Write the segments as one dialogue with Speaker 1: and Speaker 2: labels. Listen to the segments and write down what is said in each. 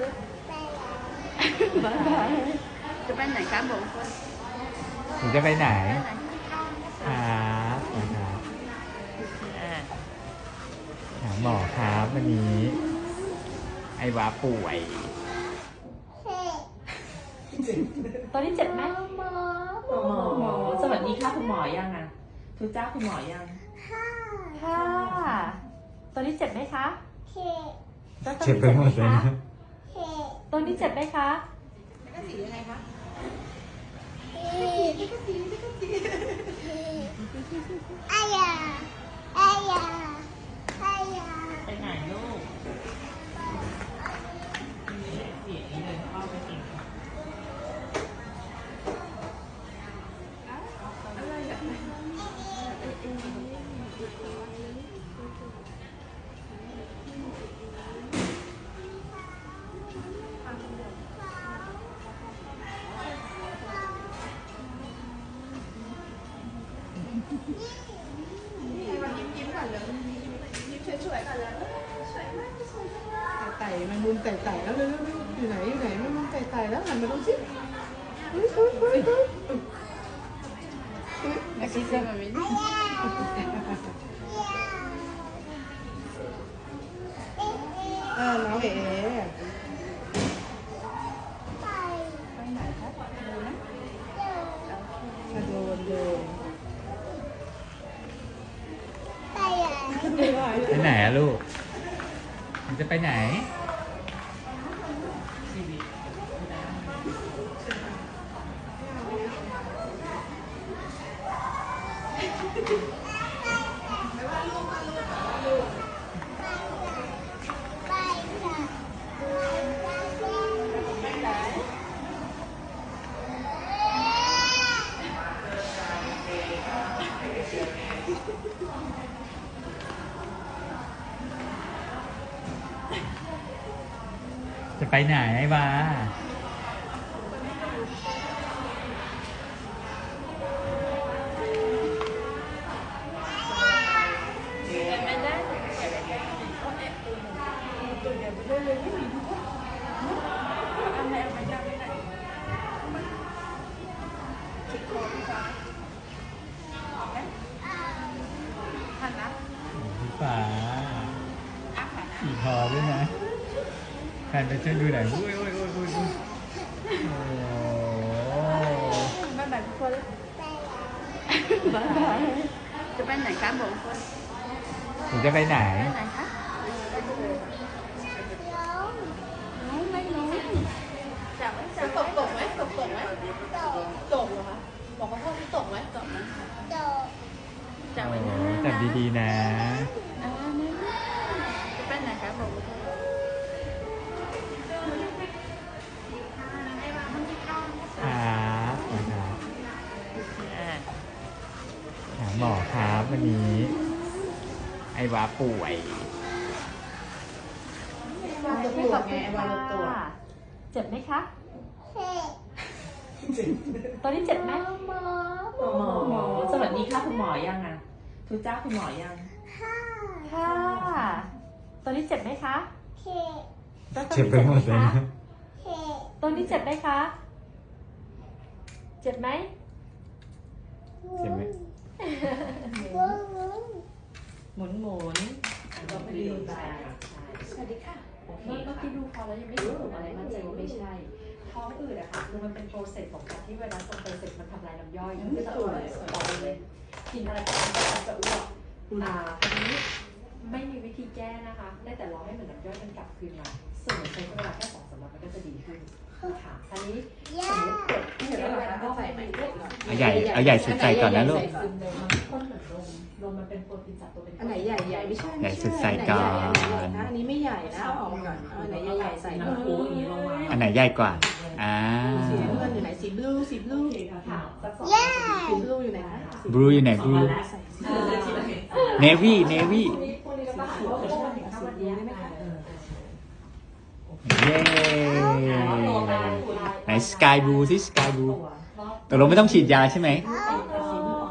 Speaker 1: เลย
Speaker 2: บายบายจะไปไหนครับบอกคน
Speaker 3: หนูจะไปไหน
Speaker 2: ไปไหน
Speaker 3: ครับนะครับ
Speaker 2: อ่า
Speaker 3: หาหมอครับวันนี้ ไอ้วาป่วย
Speaker 1: ตอนนี้เจ็บไหม
Speaker 2: หมอ
Speaker 1: หมอสวัสดีค่ะคุณหมอยังอะทุกเจ้าคุณหมอยัง ค่ะ ตอนนี้เจ็บไหมคะแล้วตอน
Speaker 3: เจ็บ
Speaker 1: นี้
Speaker 3: ไปหมดเลย
Speaker 1: คะ
Speaker 3: นะ
Speaker 1: ตอนนี้เจ็บไหมคะไป
Speaker 4: แมงมุมไต่ไต่แล้วเร็วๆอยู่ไหนอยู่ไหนแมงมุมไต่ไต่แล้วหันมาดูสิเฮ้ยเฮ้ยเฮ้ยเฮ้ย
Speaker 2: อาชีพเสริมมันไม่ได้
Speaker 4: อ่าน้องเอ๋
Speaker 2: ไปไหนครับดูนะ
Speaker 4: มาโดนโดน
Speaker 3: ไปไหนอะลูกหนูจะไปไหน จะไปไหนไอ้วา พี่ฟ้าอีคอด้วยนะแฟนไปช่วยดูหน่อยอุ้ยอุ้ยอุ้ยอุ้ยอุ้ยโอ้โห
Speaker 2: บายบายทุกคนบายบายจะไปไหนครับบอกคน
Speaker 3: หนูจะไปไหน
Speaker 2: ไปไหนคะน้องไม่น้องจับไว้จับ
Speaker 4: ตกตกไหมตกตกไหมตกเหรอคะบอกเขาพ่อที่ตกไหม
Speaker 2: ตกนะจับไว้
Speaker 3: โอ้
Speaker 2: นะ
Speaker 3: จับดีๆนะ วันนี้ ไอ้วาป่วย
Speaker 4: มันจะปวดไงไอ้วาลตัว
Speaker 1: เจ็บไหมคะ ตอนนี้เจ็บไหมหมอหมอสวัสดีค่ะคุณหมอยังอะทุกเจ้าคุณหมอยัง ค่ะ ตอนนี้เจ็บไหมคะแล้วตอน
Speaker 3: เจ็บ
Speaker 1: นี้
Speaker 3: ไปหมดเลย
Speaker 1: คะ
Speaker 3: นะ
Speaker 1: ตอนนี้เจ็บไหมคะ เจ็บไหม
Speaker 3: เจ็บไหม
Speaker 1: หมุนหมุนเราไปดูใจสวัสดีค่ะโอเคเมื่อกี้ดูคอแล้วยังไม่รู้สึกอะไรมั่นใจว่าไม่ใช่ ท้องอืดอะค่ะคือมันเป็นโปรเซสของการที่ไวรัสตัวโปรเซสมันทำลายน้ำย่อยมันก็จะออกออกเลยกินอะไรก็ตามก็จะอ้วกอ่าอันนี้ไม่มีวิธีแก้นะคะ ได้แต่รอให้เหมือนน้ำย่อยมันกลับคืนมาส่วนใช้เวลาแค่สองสามวันมันก็จะดีขึ้นค่ะอันนี้สมมติเกิดที่เห็นว่าเราใส่ไหม
Speaker 3: เอาใหญ่เอาใหญ่สุดใจก่อนนะลูก
Speaker 1: อัน
Speaker 4: ไหนใหญ่ใหญ่ไม่ใช่
Speaker 3: ใหญ่สุดใส่ก่อน
Speaker 4: อันนี้ไม่ใหญ่นะเอาออกมาก่อนเอาอันไหนใหญ่ใหญ่ใส่
Speaker 1: น้ำโค้งอย่างนี้ลงมา
Speaker 3: อันไหนใหญ่กว่าอ่า
Speaker 4: สีน้ำเงินอยู่ไหนสีบลูสีบลู
Speaker 1: ค่ะสักสอง
Speaker 4: สีบลูอยู่ไหนคะ
Speaker 3: บลูอยู่ไหนบลู
Speaker 4: ใส่
Speaker 3: เนวี่เนวี่
Speaker 1: พวกนี้ก็ต้องหาว่าเป็นช่วงถึงสวัสดีได้ไหมคะ
Speaker 3: เย้ไหนสกายบลูสิสกายบลูตกลงไม่ต้องฉีดยาใช่ไหม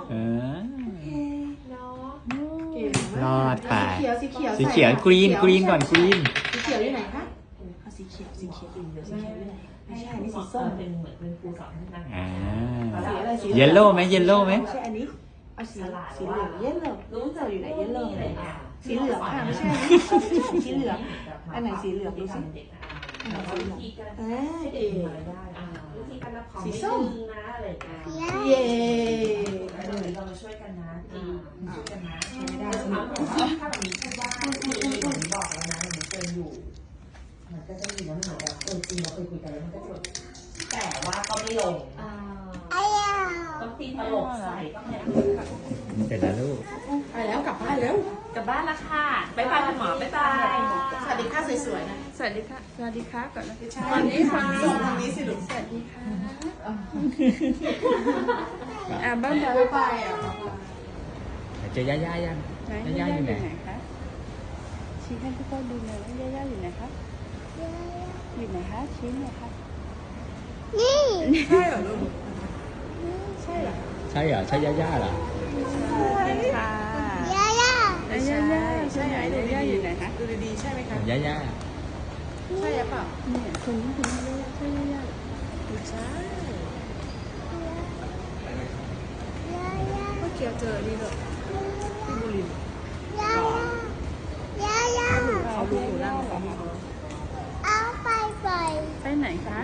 Speaker 3: เออ
Speaker 4: เก่งมาก
Speaker 3: รอดไป
Speaker 4: สีเขียวสีเขียว
Speaker 3: สีเขียว
Speaker 4: ใส่
Speaker 3: กรีนกรีนก่อนกรีน
Speaker 4: สีเขียวอยู่ไหนคะสสีเขียวสีเขียว
Speaker 5: สีเหลือง
Speaker 4: สีเขียวเลยไม่ใช่อันนี้
Speaker 5: สี
Speaker 4: สี
Speaker 5: ส้
Speaker 4: ส้
Speaker 5: ม
Speaker 4: ม
Speaker 5: เป็นเหมือนเป็นครูสอนให้นั่ง
Speaker 3: อ่า
Speaker 4: สีอะไรสี
Speaker 3: เยลโล่ไหมเยลโล่ไหม
Speaker 4: ไม่ใช่อันนี้เอาสีสีเหลืองเยลโล่รู้จักอยู่ไหนเยลโล่สีเหลืองค่ะไม่ใช่อันนี้สีเหลืองอันไหนสีเหลืองดูสิ
Speaker 5: เด็กอะ
Speaker 4: อันไหนสีเหลือง
Speaker 5: วิธีการ
Speaker 4: อ่า
Speaker 5: ให้
Speaker 4: เอ
Speaker 5: เด็กมีมารยาทอะวิธีการรับของ
Speaker 4: สีส้ม
Speaker 5: นิดนึงนะ แล้วมันก็จะแบบแต่ว่าก็ไม่ลง
Speaker 6: ไอ้ยา
Speaker 5: ต้องตีตลกใส่ต้องเนี่ย
Speaker 3: เสร็จแล้วลูก
Speaker 4: ไปแล้วกลับบ้านแล้ว
Speaker 5: กลับบ้านละค่ะบ๊ายบายคุณหมอบ๊ายบาย
Speaker 4: สวัสดีค่ะสวยๆนะ
Speaker 2: สวัสดีค่ะสวัสดีค่ะก่อนนะ
Speaker 4: ใช่ฝั่งนี้ฝั่งนี้ฝั่งนี้สิลูก
Speaker 2: สวัสดีค่ะอ่าบ้านบาย
Speaker 4: บ๊ายบายอะ
Speaker 3: เจอย่าย่ายัง
Speaker 2: ไหน
Speaker 3: ย่า
Speaker 2: ย่า
Speaker 3: ย่า
Speaker 2: ย่า
Speaker 3: อ
Speaker 2: อยู่ยู่
Speaker 3: ไหน
Speaker 2: ไหนคะชี้ให้ทุกคนดูหน่อยว่าย่าย่าอยู่ไหนคะอยู่ไหนคะชี้หน่อยค่ะ
Speaker 6: นี่
Speaker 4: ใช่เหรอลูก
Speaker 2: ใช่เหรอ
Speaker 3: ใช่เหรอใช่ย่าย่าเหรอ
Speaker 2: ค่ะ
Speaker 6: ย่าย่า
Speaker 2: ย่าย่าใช่ไหมดูย่าอยู่ไหนคะ
Speaker 4: ดูดีๆใช่ไหมคะ
Speaker 3: ย่าย่า
Speaker 4: ใช่หรือเปล่า
Speaker 2: นี่ถึงถึงย่าย่าใช่ย่าย่า
Speaker 4: ไม่ใช่
Speaker 6: ย่าย่า
Speaker 4: เมื่อกี้เจอนี่เลยที่บุรี
Speaker 6: ย่าย่าย่า
Speaker 4: เอาลูกหนูนั่งเ
Speaker 6: อาไปไป
Speaker 2: ไปไหนคะ